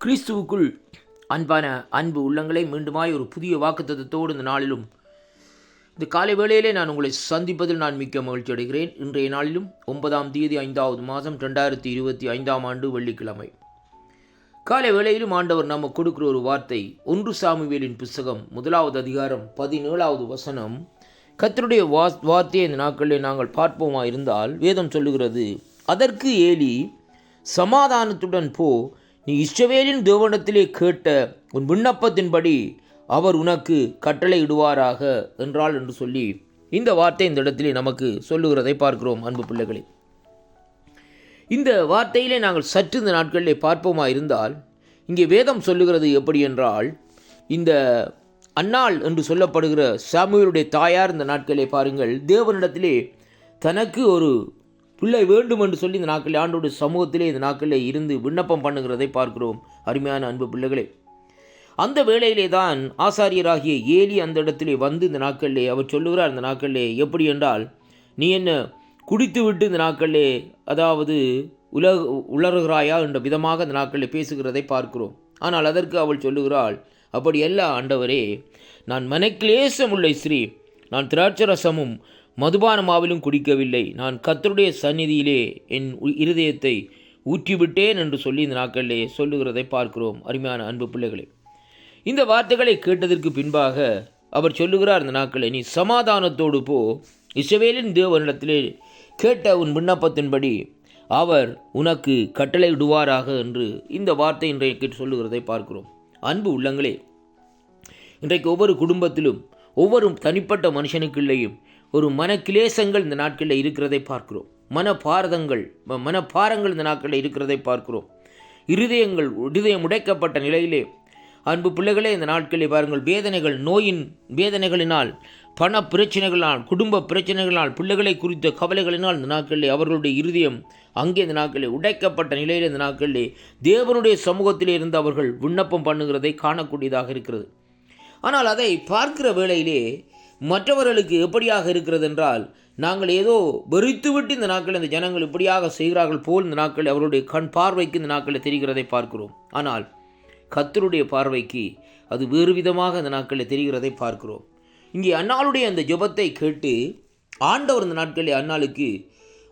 கிறிஸ்துவுக்குள் அன்பான அன்பு உள்ளங்களை மீண்டுமாய் ஒரு புதிய வாக்குத்தத்தோடு இந்த நாளிலும் இந்த காலை வேளையிலே நான் உங்களை சந்திப்பதில் நான் மிக்க மகிழ்ச்சி அடைகிறேன். இன்றைய நாளிலும் ஒன்பதாம் தேதி ஐந்தாவது மாதம் ரெண்டாயிரத்தி இருபத்தி ஐந்தாம் ஆண்டு வெள்ளிக்கிழமை. காலை வேளையிலும் ஆண்டவர் நம்ம கொடுக்கிற ஒரு வார்த்தை ஒன்று சாமுவேலின் புஸ்தகம் முதலாவது அதிகாரம் பதினேழாவது வசனம். கத்தருடைய வா வார்த்தையை இந்த நாட்களில் நாங்கள் பார்ப்போமா இருந்தால் வேதம் சொல்லுகிறது அதற்கு ஏலி சமாதானத்துடன் போ நீ இஸ்ரவேலின் தேவனத்திலே கேட்ட உன் விண்ணப்பத்தின்படி அவர் உனக்கு கட்டளை இடுவாராக என்று சொல்லி இந்த வார்த்தை இந்த இடத்திலே நமக்கு சொல்லுகிறதை பார்க்கிறோம் அன்பு பிள்ளைகளே. இந்த வார்த்தையிலே நாங்கள் சற்று இந்த நாட்களிலே பார்ப்போமா இருந்தால் இங்கே வேதம் சொல்லுகிறது எப்படி என்றால் இந்த அன்னாள் என்று சொல்லப்படுகிற சாமியருடைய தாயார் இந்த நாட்களிலே பாருங்கள் தேவனிடத்திலே தனக்கு ஒரு பிள்ளை வேண்டும் என்று சொல்லி இந்த நாட்களில் ஆண்டோடு சமூகத்திலே இந்த நாட்களில் இருந்து விண்ணப்பம் பண்ணுகிறதை பார்க்கிறோம். அருமையான அன்பு பிள்ளைகளே. அந்த வேளையிலே தான் ஆசாரியராகிய ஏலி அந்த இடத்திலே வந்து இந்த நாட்களிலே அவர் சொல்லுகிறார் இந்த நாட்களிலே எப்படி என்றால் நீ என்ன குடித்து விட்டு இந்த நாட்களிலே அதாவது உலக உலர்கிறாயா? என்ற விதமாக இந்த நாட்களில் பேசுகிறதை பார்க்கிறோம். ஆனால் அதற்கு அவள் சொல்லுகிறாள் அப்படி ஆண்டவரே நான் மனக்லேசமுள்ள ஸ்ரீ நான் திராட்சரசமும் மதுபானமாவிலும் குடிக்கவில்லை. நான் கத்தருடைய சந்நிதியிலே என் உ- இருதயத்தை ஊற்றிவிட்டேன் என்று சொல்லி இந்த நாட்களிலே சொல்லுகிறதை பார்க்கிறோம். அருமையான அன்பு பிள்ளைகளே. இந்த வார்த்தைகளை கேட்டதற்கு பின்பாக அவர் சொல்லுகிறார் இந்த நாட்களை நீ சமாதானத்தோடு போ. இஸ்ரவேலின் தேவனிடத்திலே கேட்ட உன் விண்ணப்பத்தின்படி அவர் உனக்கு கட்டளையிடுவாராக என்று இந்த வார்த்தை இன்றைக்கு சொல்லுகிறதை பார்க்கிறோம். அன்பு உள்ளங்களே இன்றைக்கு ஒவ்வொரு குடும்பத்திலும் ஒவ்வொரு தனிப்பட்ட மனுஷனுக்குள்ளேயும் ஒரு மனக்கிலேசங்கள் இந்த நாட்களில் இருக்கிறதை பார்க்கிறோம். மனபாரதங்கள் மனபாரங்கள் இந்த நாட்களில் இருக்கிறதை பார்க்கிறோம். இருதயங்கள் இருதயம் உடைக்கப்பட்ட நிலையிலே அன்பு பிள்ளைகளே இந்த நாட்களில் பாருங்கள் வேதனைகள் நோயின் வேதனைகளினால் பண பிரச்சனைகளால் குடும்ப பிரச்சனைகளால் பிள்ளைகளை குறித்த கவலைகளினால் இந்த நாட்களில் அவர்களுடைய இருதயம் அங்கே இந்த நாட்களில் உடைக்கப்பட்ட நிலையில் இந்த நாட்களிலே தேவனுடைய சமூகத்தில் இருந்து அவர்கள் விண்ணப்பம் பண்ணுகிறதை காணக்கூடியதாக இருக்கிறது. ஆனால் அதை பார்க்கிற வேளையிலே மற்றவர்களுக்கு எப்படியாக இருக்கிறது என்றால் நாங்கள் ஏதோ வெறித்துவிட்டு இந்த நாட்கள் இந்த ஜனங்கள் இப்படியாக செய்கிறார்கள் போல் இந்த நாட்கள் அவருடைய கண் பார்வைக்கு இந்த நாட்களில் தெரிகிறதை பார்க்கிறோம். ஆனால் கத்தருடைய பார்வைக்கு அது வேறு விதமாக இந்த நாட்களில் தெரிகிறதை பார்க்கிறோம். இங்கே அன்னாளுடைய அந்த ஜபத்தை கேட்டு ஆண்டவர் இந்த நாட்களில் அன்னாளுக்கு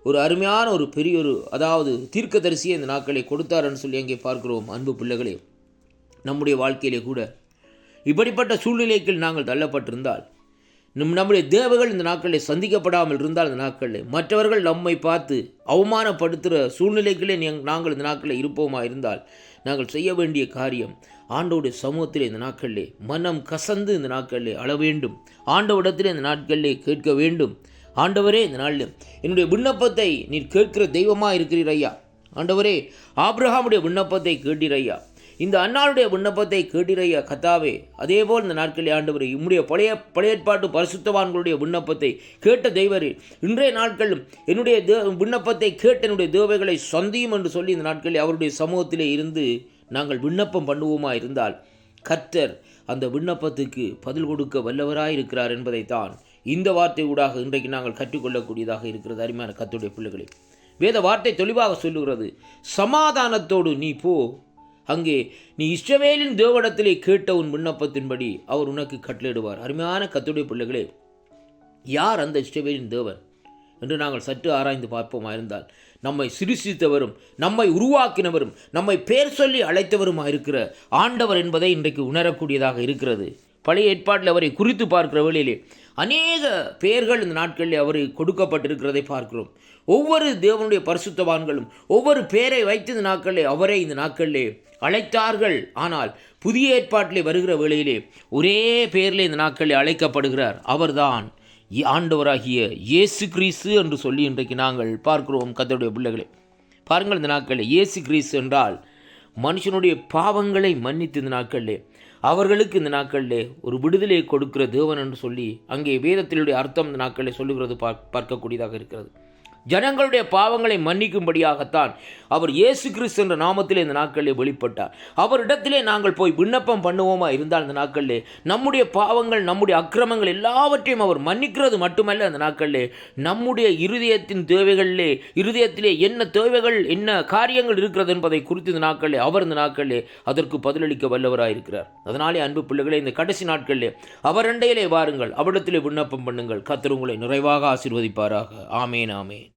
ஒரு அருமையான ஒரு பெரிய ஒரு அதாவது தீர்க்கதரிசியை இந்த நாட்களை கொடுத்தாருன்னு சொல்லி அங்கே பார்க்கிறோம் அன்பு பிள்ளைகளே. நம்முடைய வாழ்க்கையிலே கூட இப்படிப்பட்ட சூழ்நிலைக்கு நாங்கள் தள்ளப்பட்டிருந்தால் நம் நம்முடைய தேவைகள் இந்த நாட்களில் சந்திக்கப்படாமல் இருந்தால் இந்த நாட்களில் மற்றவர்கள் நம்மை பார்த்து அவமானப்படுத்துகிற சூழ்நிலைகளே நாங்கள் இந்த நாட்களில் இருப்போமா இருந்தால் நாங்கள் செய்ய வேண்டிய காரியம் ஆண்டோடைய சமூகத்தில் இந்த நாட்களிலே மனம் கசந்து இந்த நாட்களிலே அழ வேண்டும் ஆண்டவடத்தில் இந்த நாட்களிலே கேட்க வேண்டும். ஆண்டவரே இந்த நாளில் என்னுடைய விண்ணப்பத்தை நீர் கேட்கிற தெய்வமாக இருக்கிறீர் ஐயா. ஆண்டவரே ஆப்ரஹாமுடைய விண்ணப்பத்தை கேட்டீர் ஐயா. இந்த அன்னாளுடைய விண்ணப்பத்தை கேட்டிரையா கத்தாவே அதேபோல் இந்த நாட்களில் ஆண்டவர் உம்முடைய பழைய பழையற்பாட்டு பரிசுத்தவான்களுடைய விண்ணப்பத்தை கேட்ட தெய்வரே இன்றைய நாட்களும் என்னுடைய தே விண்ணப்பத்தை கேட்ட என்னுடைய தேவைகளை சொந்தியும் என்று சொல்லி இந்த நாட்களில் அவருடைய சமூகத்திலே இருந்து நாங்கள் விண்ணப்பம் பண்ணுவோமா இருந்தால் கர்த்தர் அந்த விண்ணப்பத்துக்கு பதில் கொடுக்க வல்லவராய் இருக்கிறார் என்பதைத்தான் இந்த வார்த்தை ஊடாக இன்றைக்கு நாங்கள் கற்றுக்கொள்ளக்கூடியதாக இருக்கிறது. அருமையான கத்துடைய பிள்ளைகளே வேத வார்த்தை தெளிவாக சொல்லுகிறது சமாதானத்தோடு நீ போ அங்கே நீ இஸ்ரவேலின் தேவடத்திலே கேட்ட உன் விண்ணப்பத்தின்படி அவர் உனக்கு கட்டளிடுவார் அருமையான கத்துடைய பிள்ளைகளே யார் அந்த இஸ்ரவேலின் தேவன்? என்று நாங்கள் சற்று ஆராய்ந்து பார்ப்போமா இருந்தால் நம்மை சிருஷித்தவரும் நம்மை உருவாக்கினவரும் நம்மை பேர் சொல்லி அழைத்தவருமாக இருக்கிற ஆண்டவர் என்பதை இன்றைக்கு உணரக்கூடியதாக இருக்கிறது. பழைய ஏற்பாட்டில் அவரை குறித்து பார்க்கிற வேளையிலே அநேக பெயர்கள் இந்த நாட்களில் அவருக்கு கொடுக்கப்பட்டிருக்கிறதை பார்க்கிறோம். ஒவ்வொரு தேவனுடைய பரிசுத்தவான்களும் ஒவ்வொரு பெயரை வைத்து இந்த நாட்களிலே அவரை இந்த நாட்களிலே அழைத்தார்கள். ஆனால் புதிய ஏற்பாட்டிலே வருகிற வேளையிலே ஒரே பெயரிலே இந்த நாட்களில் அழைக்கப்படுகிறார். அவர்தான் ஆண்டவராகிய இயேசு கிறிஸ்து என்று சொல்லி இன்றைக்கு நாங்கள் பார்க்கிறோம் கத்தருடைய பிள்ளைகளே. பாருங்கள் இந்த நாட்களில் இயேசு கிறிஸ்து என்றால் மனுஷனுடைய பாவங்களை மன்னித்து இந்த நாட்களிலே அவர்களுக்கு இந்த நாட்களிலே ஒரு விடுதலை கொடுக்கிற தேவன் என்று சொல்லி அங்கே வேதத்தினுடைய அர்த்தம் இந்த நாட்களில் சொல்லுகிறது பார்க்கக்கூடியதாக இருக்கிறது. ஜனங்களுடைய பாவங்களை மன்னிக்கும்படியாகத்தான் அவர் இயேசு கிறிஸ்து என்ற நாமத்திலே இந்த நாட்களிலே வெளிப்பட்டார். அவரிடத்திலே நாங்கள் போய் விண்ணப்பம் பண்ணுவோமா இருந்தால் இந்த நாட்களிலே நம்முடைய பாவங்கள் நம்முடைய அக்கிரமங்கள் எல்லாவற்றையும் அவர் மன்னிக்கிறது மட்டுமல்ல அந்த நாட்களிலே நம்முடைய இருதயத்தின் தேவைகளிலே இருதயத்திலே என்ன தேவைகள் என்ன காரியங்கள் இருக்கிறது என்பதை குறித்து இந்த நாட்களிலே அவர் இந்த நாட்களிலே அதற்கு பதிலளிக்க வல்லவராயிருக்கிறார் அதனாலே அன்பு பிள்ளைகளே இந்த கடைசி நாட்களிலே அவர் அண்டையிலே வாருங்கள் அவரிடத்திலே விண்ணப்பம் பண்ணுங்கள். கத்திர உங்களை நிறைவாக ஆசிர்வதிப்பாராக. ஆமேன் ஆமேன்.